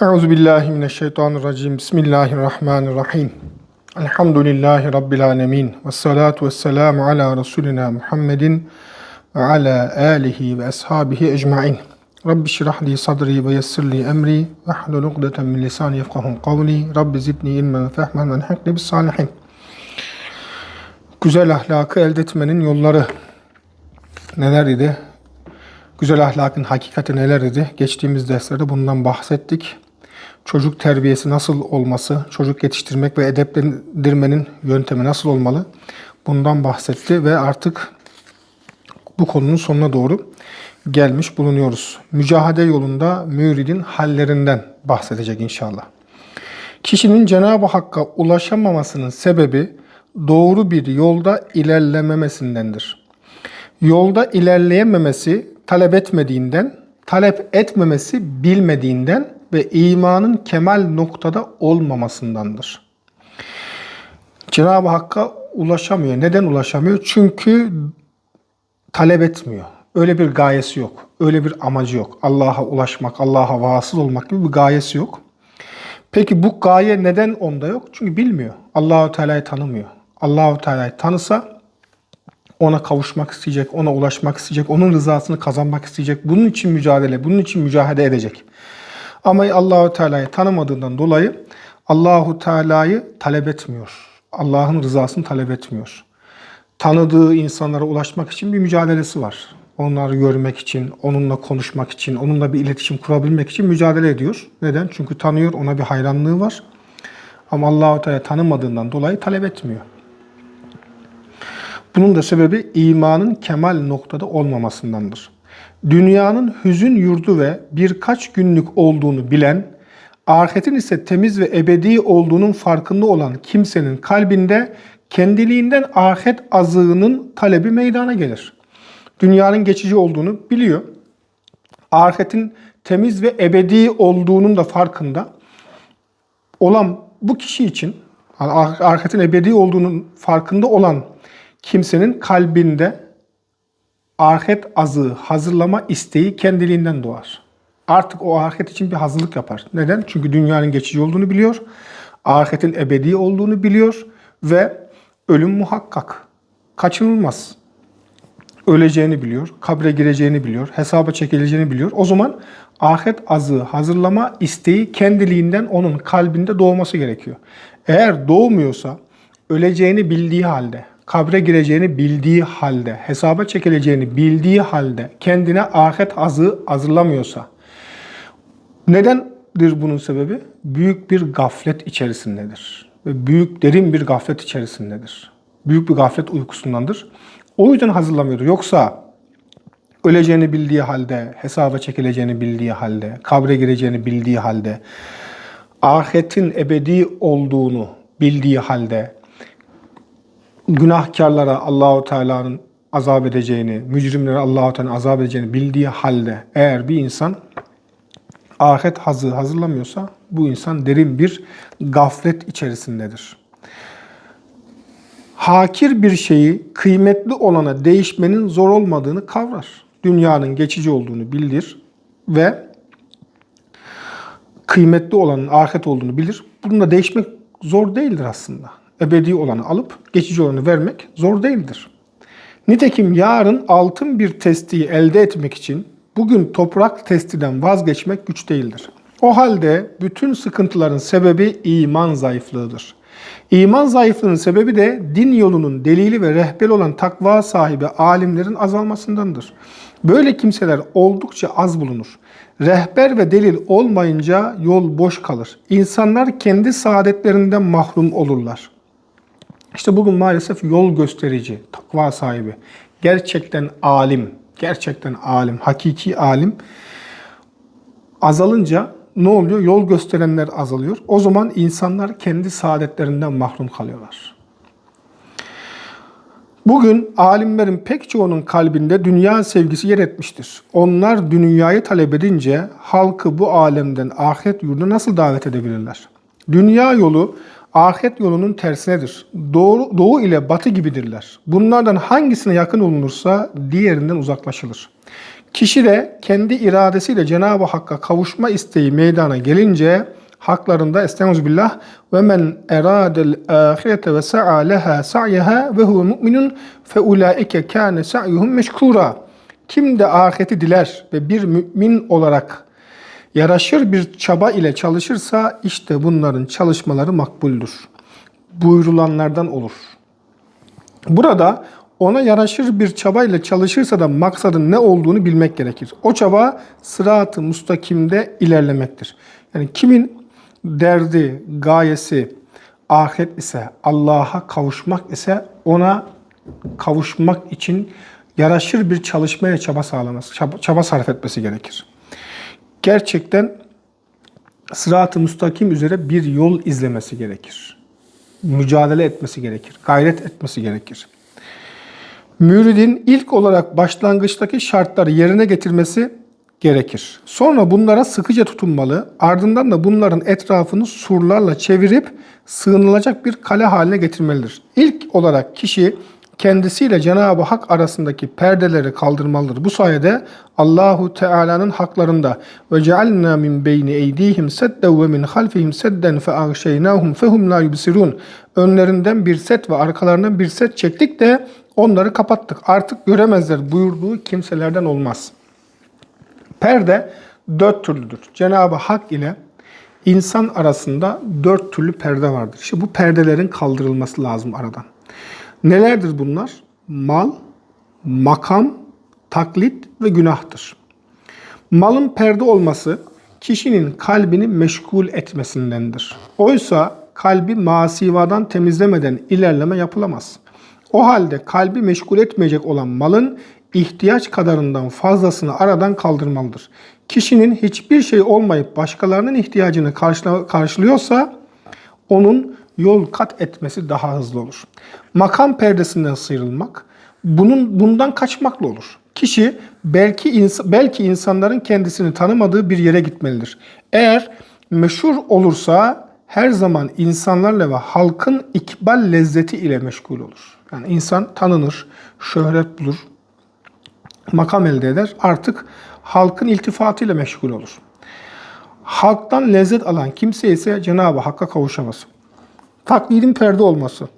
Euzu billahi mineşşeytanirracim. Bismillahirrahmanirrahim. Elhamdülillahi rabbil alamin. Ves salatu vesselamu ala resulina Muhammedin ve ala alihi ve ashabihi ecmaîn. Rabbi şrah li sadri ve yessir li emri ve hlul ukdeten min lisani yefkahu kavli. Rabbi zidni ilmen ve fehmen ve elhikni bis salihin. Güzel ahlakı elde etmenin yolları neler idi? Güzel ahlakın hakikati neler idi? Geçtiğimiz derslerde bundan bahsettik. Çocuk terbiyesi nasıl olması, çocuk yetiştirmek ve edeplendirmenin yöntemi nasıl olmalı? Bundan bahsetti ve artık bu konunun sonuna doğru gelmiş bulunuyoruz. Mücahede yolunda müridin hallerinden bahsedecek inşallah. Kişinin Cenab-ı Hakk'a ulaşamamasının sebebi doğru bir yolda ilerlememesindendir. Yolda ilerleyememesi talep etmediğinden, talep etmemesi bilmediğinden ve imanın kemal noktada olmamasındandır. Cenab-ı Hakk'a ulaşamıyor. Neden ulaşamıyor? Çünkü talep etmiyor. Öyle bir gayesi yok. Öyle bir amacı yok. Allah'a ulaşmak, Allah'a vasıl olmak gibi bir gayesi yok. Peki bu gaye neden onda yok? Çünkü bilmiyor. Allahu Teala'yı tanımıyor. Allahu Teala'yı tanısa ona kavuşmak isteyecek, ona ulaşmak isteyecek, onun rızasını kazanmak isteyecek. Bunun için mücadele, bunun için mücadele edecek. Ama Allahu Teala'yı tanımadığından dolayı Allahu Teala'yı talep etmiyor. Allah'ın rızasını talep etmiyor. Tanıdığı insanlara ulaşmak için bir mücadelesi var. Onları görmek için, onunla konuşmak için, onunla bir iletişim kurabilmek için mücadele ediyor. Neden? Çünkü tanıyor, ona bir hayranlığı var. Ama Allahu Teala tanımadığından dolayı talep etmiyor. Bunun da sebebi imanın kemal noktada olmamasındandır. Dünyanın hüzün yurdu ve birkaç günlük olduğunu bilen, ahiretin ise temiz ve ebedi olduğunun farkında olan kimsenin kalbinde kendiliğinden ahiret azığının talebi meydana gelir. Dünyanın geçici olduğunu biliyor. Ahiretin temiz ve ebedi olduğunun da farkında olan bu kişi için, yani ahiretin ebedi olduğunun farkında olan kimsenin kalbinde ahiret azığı hazırlama isteği kendiliğinden doğar. Artık o ahiret için bir hazırlık yapar. Neden? Çünkü dünyanın geçici olduğunu biliyor. Ahiretin ebedi olduğunu biliyor ve ölüm muhakkak. Kaçınılmaz. Öleceğini biliyor, kabre gireceğini biliyor, hesaba çekileceğini biliyor. O zaman ahiret azığı hazırlama isteği kendiliğinden onun kalbinde doğması gerekiyor. Eğer doğmuyorsa öleceğini bildiği halde, kabre gireceğini bildiği halde, hesaba çekileceğini bildiği halde kendine ahiret azı hazırlamıyorsa nedendir bunun sebebi? Büyük bir gaflet içerisindedir. Ve büyük derin bir gaflet içerisindedir. Büyük bir gaflet uykusundandır. O yüzden hazırlamıyordur. Yoksa öleceğini bildiği halde, hesaba çekileceğini bildiği halde, kabre gireceğini bildiği halde, ahiretin ebedi olduğunu bildiği halde, günahkarlara Allahu Teala'nın azap edeceğini, mücrimlere Allahu Teala'nın azap edeceğini bildiği halde eğer bir insan ahiret hazı hazırlamıyorsa bu insan derin bir gaflet içerisindedir. Hakir bir şeyi kıymetli olana değişmenin zor olmadığını kavrar. Dünyanın geçici olduğunu bilir ve kıymetli olanın ahiret olduğunu bilir. Bununla değişmek zor değildir aslında ebedi olanı alıp geçici olanı vermek zor değildir. Nitekim yarın altın bir testiyi elde etmek için bugün toprak testiden vazgeçmek güç değildir. O halde bütün sıkıntıların sebebi iman zayıflığıdır. İman zayıflığının sebebi de din yolunun delili ve rehber olan takva sahibi alimlerin azalmasındandır. Böyle kimseler oldukça az bulunur. Rehber ve delil olmayınca yol boş kalır. İnsanlar kendi saadetlerinden mahrum olurlar. İşte bugün maalesef yol gösterici, takva sahibi, gerçekten alim, gerçekten alim, hakiki alim azalınca ne oluyor? Yol gösterenler azalıyor. O zaman insanlar kendi saadetlerinden mahrum kalıyorlar. Bugün alimlerin pek çoğunun kalbinde dünya sevgisi yer etmiştir. Onlar dünyayı talep edince halkı bu alemden ahiret yurduna nasıl davet edebilirler? Dünya yolu ahiret yolunun tersinedir. Doğu, doğu ile batı gibidirler. Bunlardan hangisine yakın olunursa diğerinden uzaklaşılır. Kişi de kendi iradesiyle Cenab-ı Hakk'a kavuşma isteği meydana gelince haklarında estağfirullah ve men eradel ahirete ve sa'a leha sa'yaha ve huve mu'minun fe ulaike kâne sa'yuhum meşkura. Kim de ahireti diler ve bir mümin olarak yaraşır bir çaba ile çalışırsa işte bunların çalışmaları makbuldür. Buyurulanlardan olur. Burada ona yaraşır bir çabayla çalışırsa da maksadın ne olduğunu bilmek gerekir. O çaba sırat-ı mustakimde ilerlemektir. Yani kimin derdi, gayesi ahiret ise, Allah'a kavuşmak ise ona kavuşmak için yaraşır bir çalışmaya çaba sağlaması, çaba, çaba sarf etmesi gerekir. Gerçekten sırat-ı müstakim üzere bir yol izlemesi gerekir. Mücadele etmesi gerekir, gayret etmesi gerekir. Müridin ilk olarak başlangıçtaki şartları yerine getirmesi gerekir. Sonra bunlara sıkıca tutunmalı, ardından da bunların etrafını surlarla çevirip sığınılacak bir kale haline getirmelidir. İlk olarak kişi kendisiyle Cenab-ı Hak arasındaki perdeleri kaldırmalıdır. Bu sayede Allahu Teala'nın haklarında ve cealna min beyni eydihim sedden ve min halfihim sedden fe agşeynahum fehum la yubsirun. Önlerinden bir set ve arkalarından bir set çektik de onları kapattık. Artık göremezler buyurduğu kimselerden olmaz. Perde dört türlüdür. Cenab-ı Hak ile insan arasında dört türlü perde vardır. İşte bu perdelerin kaldırılması lazım aradan. Nelerdir bunlar? Mal, makam, taklit ve günahtır. Malın perde olması kişinin kalbini meşgul etmesindendir. Oysa kalbi masivadan temizlemeden ilerleme yapılamaz. O halde kalbi meşgul etmeyecek olan malın ihtiyaç kadarından fazlasını aradan kaldırmalıdır. Kişinin hiçbir şey olmayıp başkalarının ihtiyacını karşılıyorsa onun yol kat etmesi daha hızlı olur. Makam perdesinden sıyrılmak, bunun bundan kaçmakla olur. Kişi belki ins belki insanların kendisini tanımadığı bir yere gitmelidir. Eğer meşhur olursa her zaman insanlarla ve halkın ikbal lezzeti ile meşgul olur. Yani insan tanınır, şöhret bulur, makam elde eder. Artık halkın iltifatıyla meşgul olur. Halktan lezzet alan kimse ise Cenab-ı Hakk'a kavuşamaz. Taklidin perde olması.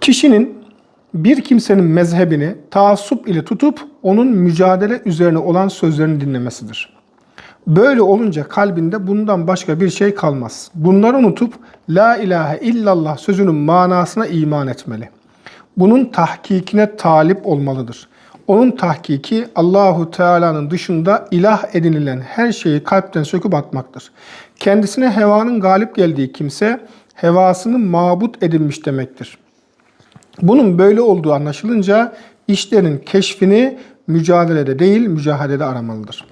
Kişinin bir kimsenin mezhebini taassup ile tutup onun mücadele üzerine olan sözlerini dinlemesidir. Böyle olunca kalbinde bundan başka bir şey kalmaz. Bunları unutup La ilahe illallah sözünün manasına iman etmeli. Bunun tahkikine talip olmalıdır. Onun tahkiki Allahu Teala'nın dışında ilah edinilen her şeyi kalpten söküp atmaktır. Kendisine hevanın galip geldiği kimse hevasını mabut edinmiş demektir. Bunun böyle olduğu anlaşılınca işlerin keşfini mücadelede değil mücadelede aramalıdır.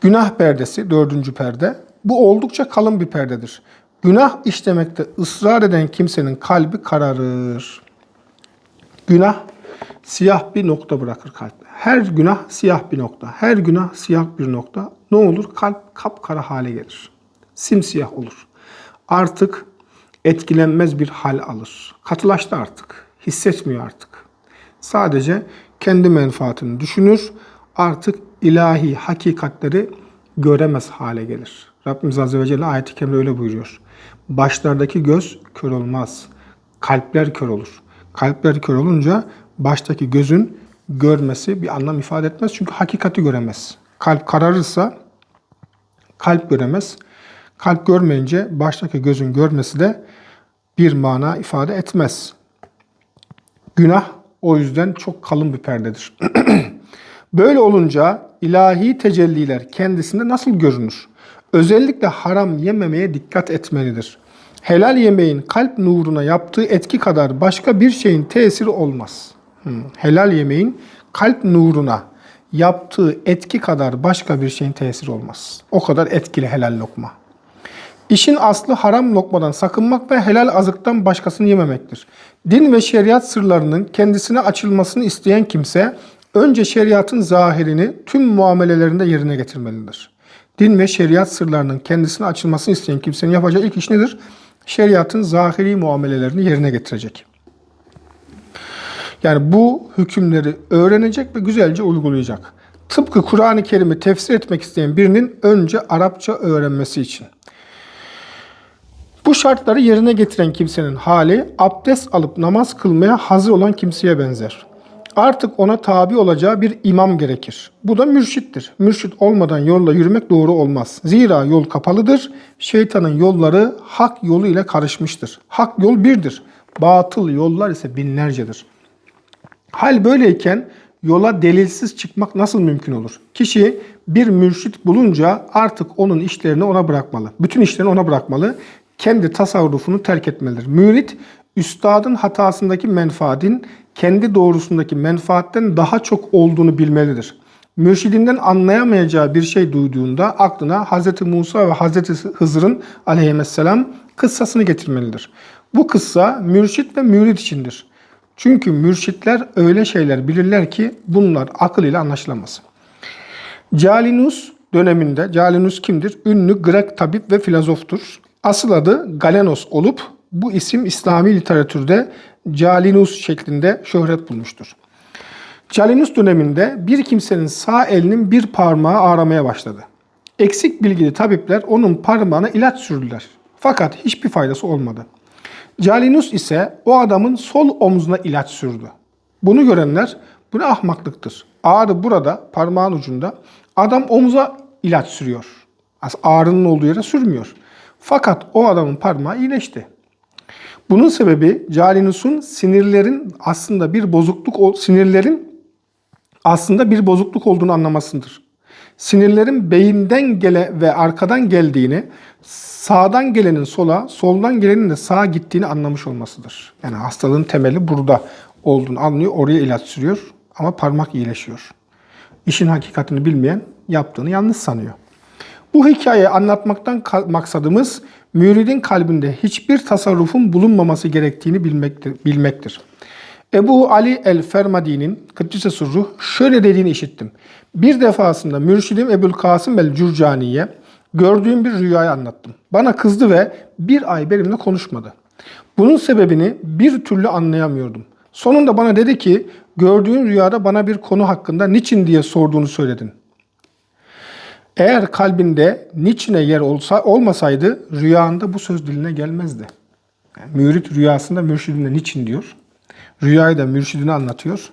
Günah perdesi dördüncü perde. Bu oldukça kalın bir perdedir. Günah işlemekte ısrar eden kimsenin kalbi kararır. Günah siyah bir nokta bırakır kalpte. Her günah siyah bir nokta. Her günah siyah bir nokta. Ne olur? Kalp kapkara hale gelir. Simsiyah olur. Artık etkilenmez bir hal alır. Katılaştı artık. Hissetmiyor artık. Sadece kendi menfaatini düşünür. Artık ilahi hakikatleri göremez hale gelir. Rabbimiz Azze ve Celle ayet-i kerimde öyle buyuruyor. Başlardaki göz kör olmaz. Kalpler kör olur. Kalpler kör olunca baştaki gözün görmesi bir anlam ifade etmez. Çünkü hakikati göremez. Kalp kararırsa kalp göremez. Kalp görmeyince baştaki gözün görmesi de bir mana ifade etmez. Günah o yüzden çok kalın bir perdedir. Böyle olunca ilahi tecelliler kendisinde nasıl görünür? Özellikle haram yememeye dikkat etmelidir. Helal yemeğin kalp nuruna yaptığı etki kadar başka bir şeyin tesiri olmaz. Hmm. Helal yemeğin kalp nuruna yaptığı etki kadar başka bir şeyin tesiri olmaz. O kadar etkili helal lokma. İşin aslı haram lokmadan sakınmak ve helal azıktan başkasını yememektir. Din ve şeriat sırlarının kendisine açılmasını isteyen kimse önce şeriatın zahirini tüm muamelelerinde yerine getirmelidir. Din ve şeriat sırlarının kendisine açılmasını isteyen kimsenin yapacağı ilk iş nedir? Şeriatın zahiri muamelelerini yerine getirecek. Yani bu hükümleri öğrenecek ve güzelce uygulayacak. Tıpkı Kur'an-ı Kerim'i tefsir etmek isteyen birinin önce Arapça öğrenmesi için. Bu şartları yerine getiren kimsenin hali abdest alıp namaz kılmaya hazır olan kimseye benzer. Artık ona tabi olacağı bir imam gerekir. Bu da mürşittir. Mürşit olmadan yolla yürümek doğru olmaz. Zira yol kapalıdır. Şeytanın yolları hak yolu ile karışmıştır. Hak yol birdir. Batıl yollar ise binlercedir. Hal böyleyken yola delilsiz çıkmak nasıl mümkün olur? Kişi bir mürşit bulunca artık onun işlerini ona bırakmalı. Bütün işlerini ona bırakmalı. Kendi tasarrufunu terk etmelidir. Mürit, üstadın hatasındaki menfaatin kendi doğrusundaki menfaatten daha çok olduğunu bilmelidir. Mürşidinden anlayamayacağı bir şey duyduğunda aklına Hz. Musa ve Hz. Hızır'ın aleyhisselam kıssasını getirmelidir. Bu kıssa mürşit ve mürit içindir. Çünkü mürşitler öyle şeyler bilirler ki bunlar akıl ile anlaşılamaz. Calinus döneminde, Calinus kimdir? Ünlü Grek tabip ve filozoftur. Asıl adı Galenos olup bu isim İslami literatürde Calinus şeklinde şöhret bulmuştur. Calinus döneminde bir kimsenin sağ elinin bir parmağı ağramaya başladı. Eksik bilgili tabipler onun parmağına ilaç sürdüler. Fakat hiçbir faydası olmadı. Calinus ise o adamın sol omzuna ilaç sürdü. Bunu görenler bu ne ahmaklıktır. Ağrı burada parmağın ucunda. Adam omuza ilaç sürüyor. Ağrının olduğu yere sürmüyor. Fakat o adamın parmağı iyileşti. Bunun sebebi Calinus'un sinirlerin aslında bir bozukluk sinirlerin aslında bir bozukluk olduğunu anlamasıdır. Sinirlerin beyinden gele ve arkadan geldiğini, sağdan gelenin sola, soldan gelenin de sağa gittiğini anlamış olmasıdır. Yani hastalığın temeli burada olduğunu anlıyor, oraya ilaç sürüyor ama parmak iyileşiyor. İşin hakikatini bilmeyen yaptığını yanlış sanıyor. Bu hikayeyi anlatmaktan maksadımız müridin kalbinde hiçbir tasarrufun bulunmaması gerektiğini bilmektir. bilmektir. Ebu Ali el-Fermadi'nin Kıddise Surruh şöyle dediğini işittim. Bir defasında mürşidim Ebul Kasım el-Cürcani'ye gördüğüm bir rüyayı anlattım. Bana kızdı ve bir ay benimle konuşmadı. Bunun sebebini bir türlü anlayamıyordum. Sonunda bana dedi ki gördüğün rüyada bana bir konu hakkında niçin diye sorduğunu söyledin. Eğer kalbinde niçine yer olsa olmasaydı rüyanda bu söz diline gelmezdi. Yani mürit rüyasında mürşidine niçin diyor. Rüyayı da mürşidine anlatıyor.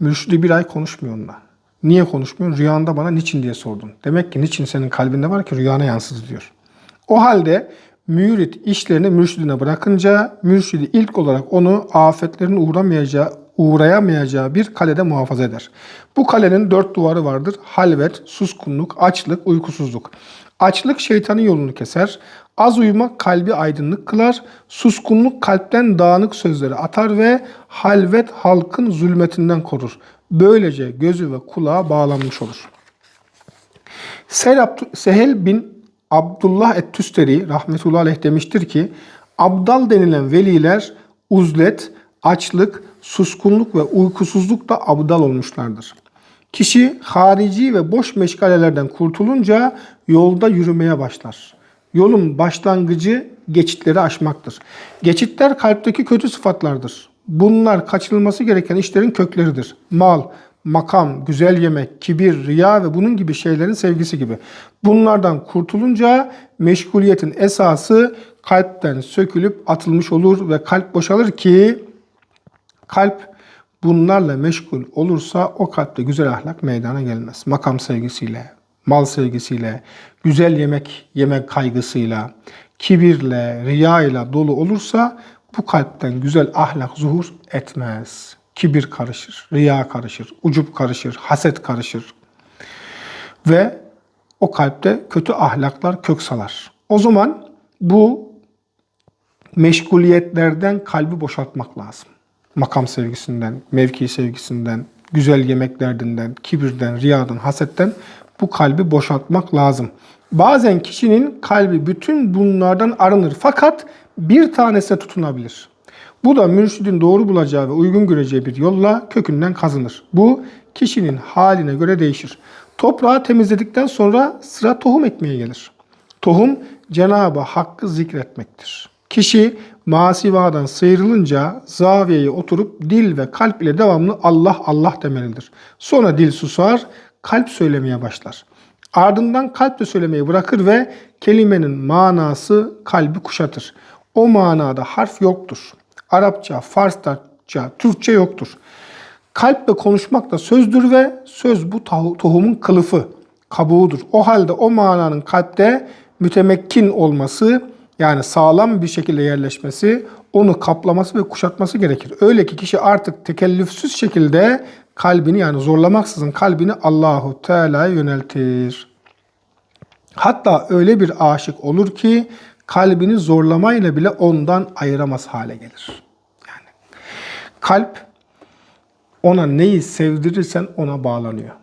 Mürşidi bir ay konuşmuyor onunla. Niye konuşmuyor? Rüyanda bana niçin diye sordun. Demek ki niçin senin kalbinde var ki rüyana yansıdı diyor. O halde mürit işlerini mürşidine bırakınca mürşidi ilk olarak onu afetlerin uğramayacağı, uğrayamayacağı bir kalede muhafaza eder. Bu kalenin dört duvarı vardır. Halvet, suskunluk, açlık, uykusuzluk. Açlık şeytanın yolunu keser. Az uyumak kalbi aydınlık kılar. Suskunluk kalpten dağınık sözleri atar ve halvet halkın zulmetinden korur. Böylece gözü ve kulağı bağlanmış olur. Sehel bin Abdullah et-Tüsteri rahmetullahi aleyh demiştir ki Abdal denilen veliler uzlet, açlık, suskunluk ve uykusuzlukla abdal olmuşlardır. Kişi harici ve boş meşgalelerden kurtulunca yolda yürümeye başlar. Yolun başlangıcı geçitleri aşmaktır. Geçitler kalpteki kötü sıfatlardır. Bunlar kaçınılması gereken işlerin kökleridir. Mal, makam, güzel yemek, kibir, riya ve bunun gibi şeylerin sevgisi gibi. Bunlardan kurtulunca meşguliyetin esası kalpten sökülüp atılmış olur ve kalp boşalır ki kalp bunlarla meşgul olursa o kalpte güzel ahlak meydana gelmez. Makam sevgisiyle, mal sevgisiyle, güzel yemek yemek kaygısıyla, kibirle, riya ile dolu olursa bu kalpten güzel ahlak zuhur etmez. Kibir karışır, riya karışır, ucup karışır, haset karışır. Ve o kalpte kötü ahlaklar kök salar. O zaman bu meşguliyetlerden kalbi boşaltmak lazım. Makam sevgisinden, mevki sevgisinden, güzel yemeklerdinden, kibirden, riyadan, hasetten bu kalbi boşaltmak lazım. Bazen kişinin kalbi bütün bunlardan arınır fakat bir tanesine tutunabilir. Bu da mürşidin doğru bulacağı ve uygun göreceği bir yolla kökünden kazınır. Bu kişinin haline göre değişir. Toprağı temizledikten sonra sıra tohum ekmeye gelir. Tohum Cenab-ı Hakk'ı zikretmektir. Kişi masivadan sıyrılınca zaviyeye oturup dil ve kalp ile devamlı Allah Allah demelidir. Sonra dil susar, kalp söylemeye başlar. Ardından kalp de söylemeyi bırakır ve kelimenin manası kalbi kuşatır. O manada harf yoktur. Arapça, Farsça, Türkçe yoktur. Kalple konuşmak da sözdür ve söz bu tohumun kılıfı, kabuğudur. O halde o mananın kalpte mütemekkin olması yani sağlam bir şekilde yerleşmesi, onu kaplaması ve kuşatması gerekir. Öyle ki kişi artık tekellüfsüz şekilde kalbini yani zorlamaksızın kalbini Allahu Teala'ya yöneltir. Hatta öyle bir aşık olur ki kalbini zorlamayla bile ondan ayıramaz hale gelir. Yani kalp ona neyi sevdirirsen ona bağlanıyor.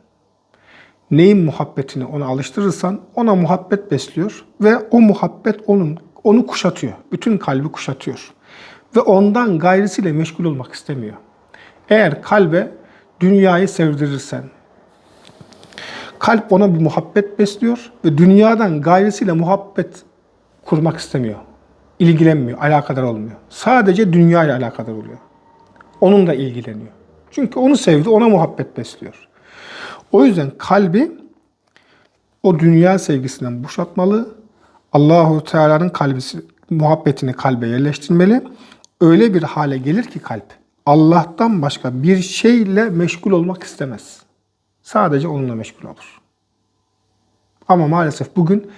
Neyin muhabbetini ona alıştırırsan ona muhabbet besliyor ve o muhabbet onun onu kuşatıyor. Bütün kalbi kuşatıyor. Ve ondan gayrisiyle meşgul olmak istemiyor. Eğer kalbe dünyayı sevdirirsen, kalp ona bir muhabbet besliyor ve dünyadan gayrisiyle muhabbet kurmak istemiyor. İlgilenmiyor, alakadar olmuyor. Sadece dünya ile alakadar oluyor. Onunla ilgileniyor. Çünkü onu sevdi, ona muhabbet besliyor. O yüzden kalbi o dünya sevgisinden boşaltmalı. Allahu Teala'nın kalbisi muhabbetini kalbe yerleştirmeli. Öyle bir hale gelir ki kalp Allah'tan başka bir şeyle meşgul olmak istemez. Sadece onunla meşgul olur. Ama maalesef bugün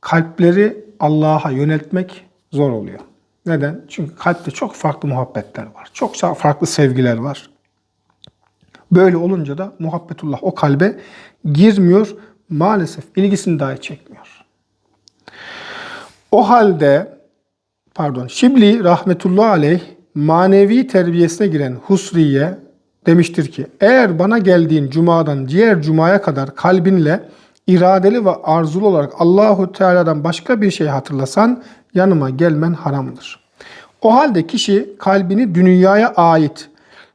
kalpleri Allah'a yöneltmek zor oluyor. Neden? Çünkü kalpte çok farklı muhabbetler var. Çok farklı sevgiler var. Böyle olunca da muhabbetullah o kalbe girmiyor. Maalesef ilgisini dahi çekmiyor. O halde pardon Şibli rahmetullah aleyh manevi terbiyesine giren Husriye demiştir ki eğer bana geldiğin cumadan diğer cumaya kadar kalbinle iradeli ve arzulu olarak Allahu Teala'dan başka bir şey hatırlasan yanıma gelmen haramdır. O halde kişi kalbini dünyaya ait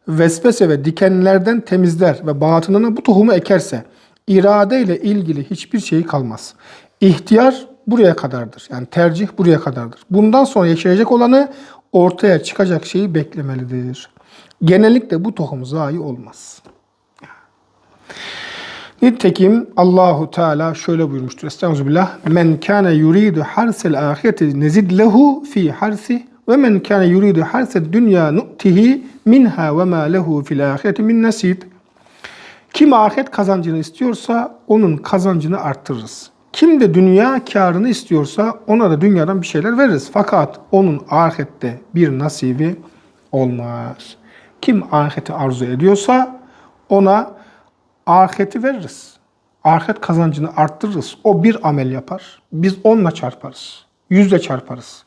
vesvese ve dikenlerden temizler ve batınına bu tohumu ekerse irade ile ilgili hiçbir şey kalmaz. İhtiyar buraya kadardır. Yani tercih buraya kadardır. Bundan sonra yaşayacak olanı ortaya çıkacak şeyi beklemelidir. Genellikle bu tohum zayi olmaz. Nitekim Allahu Teala şöyle buyurmuştur. Estağfirullah. Men kana yuridu harsel ahireti nezid lehu fi harsi ve men kana yuridu harsed dünya nu'tihi minha ve ma lehu fil ahireti min nasib. Kim ahiret kazancını istiyorsa onun kazancını arttırırız. Kim de dünya karını istiyorsa ona da dünyadan bir şeyler veririz. Fakat onun ahirette bir nasibi olmaz. Kim ahireti arzu ediyorsa ona ahireti veririz. Ahiret kazancını arttırırız. O bir amel yapar. Biz onunla çarparız. Yüzle çarparız.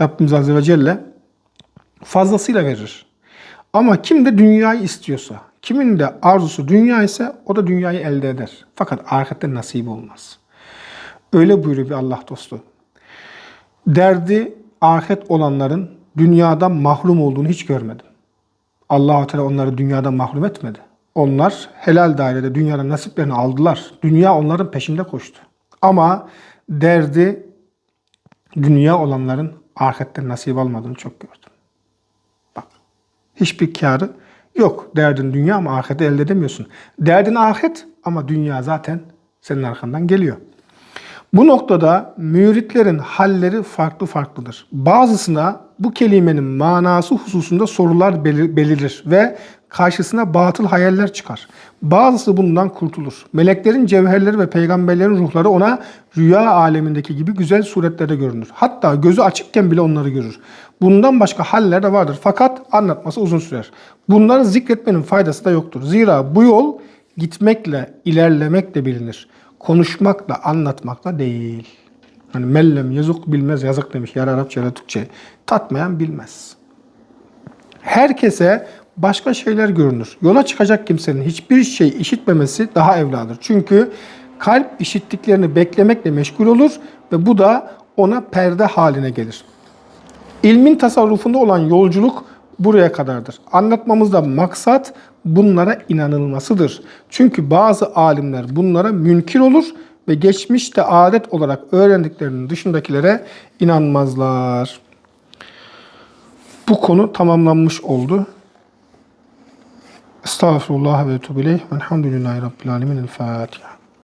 Rabbimiz Azze ve Celle fazlasıyla verir. Ama kim de dünyayı istiyorsa, kimin de arzusu dünya ise o da dünyayı elde eder. Fakat ahirette nasip olmaz. Öyle buyuruyor bir Allah dostu. Derdi ahiret olanların dünyadan mahrum olduğunu hiç görmedim. allah Teala onları dünyadan mahrum etmedi. Onlar helal dairede dünyanın nasiplerini aldılar. Dünya onların peşinde koştu. Ama derdi dünya olanların ahirette nasip almadığını çok gördüm. Bak hiçbir karı yok. Derdin dünya ama ahireti elde edemiyorsun. Derdin ahiret ama dünya zaten senin arkandan geliyor. Bu noktada müritlerin halleri farklı farklıdır. Bazısına bu kelimenin manası hususunda sorular belirir ve karşısına batıl hayaller çıkar. Bazısı bundan kurtulur. Meleklerin cevherleri ve peygamberlerin ruhları ona rüya alemindeki gibi güzel suretlerde görünür. Hatta gözü açıkken bile onları görür. Bundan başka haller de vardır fakat anlatması uzun sürer. Bunları zikretmenin faydası da yoktur. Zira bu yol gitmekle, ilerlemekle bilinir. Konuşmakla, anlatmakla değil. Hani mellem yazık bilmez yazık demiş. Yarı Arapça ya Türkçe. Tatmayan bilmez. Herkese başka şeyler görünür. Yola çıkacak kimsenin hiçbir şey işitmemesi daha evladır. Çünkü kalp işittiklerini beklemekle meşgul olur ve bu da ona perde haline gelir. İlmin tasarrufunda olan yolculuk buraya kadardır. Anlatmamızda maksat bunlara inanılmasıdır. Çünkü bazı alimler bunlara münkir olur ve geçmişte adet olarak öğrendiklerinin dışındakilere inanmazlar. Bu konu tamamlanmış oldu. Estağfurullah ve etûbü ileyh. Rabbil alemin. El Fatiha.